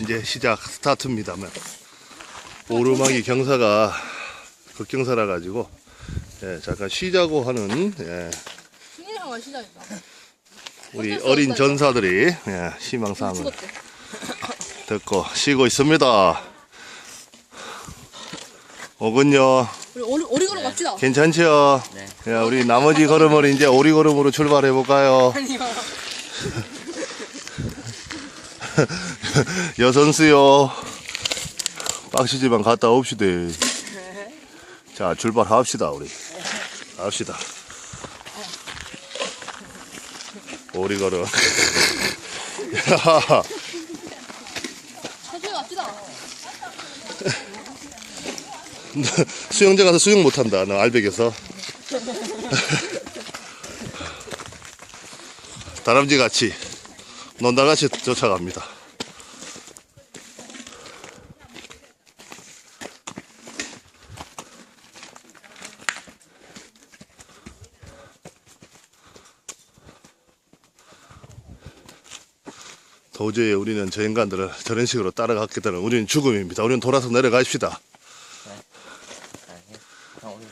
이제 시작 스타트입니다만 오르막이 경사가 극경사라 가지고 예, 잠깐 쉬자고 하는 예, 시작했다. 우리 어쩔 수 어린 없다. 전사들이 예, 희망사항을 죽었대. 듣고 쉬고 있습니다. 오군요. 우리 오리, 오리걸음 갑시다. 괜찮죠? 네. 야, 우리 나머지 걸음을 이제 오리 걸음으로 출발해 볼까요? 아니요. 여선수요. 빡시지만 갔다 옵시다. 자, 출발합시다, 우리. 갑시다. 오리. 야, 갑시다. 수영장 가서 수영 못한다, 너 알백에서. 다람쥐 같이, 논다 같이 쫓아갑니다. 도저히 우리는 저 인간들을 저런 식으로 따라갔기 때문에 우리는 죽음입니다. 우리는 돌아서 내려가십시다. 형 오늘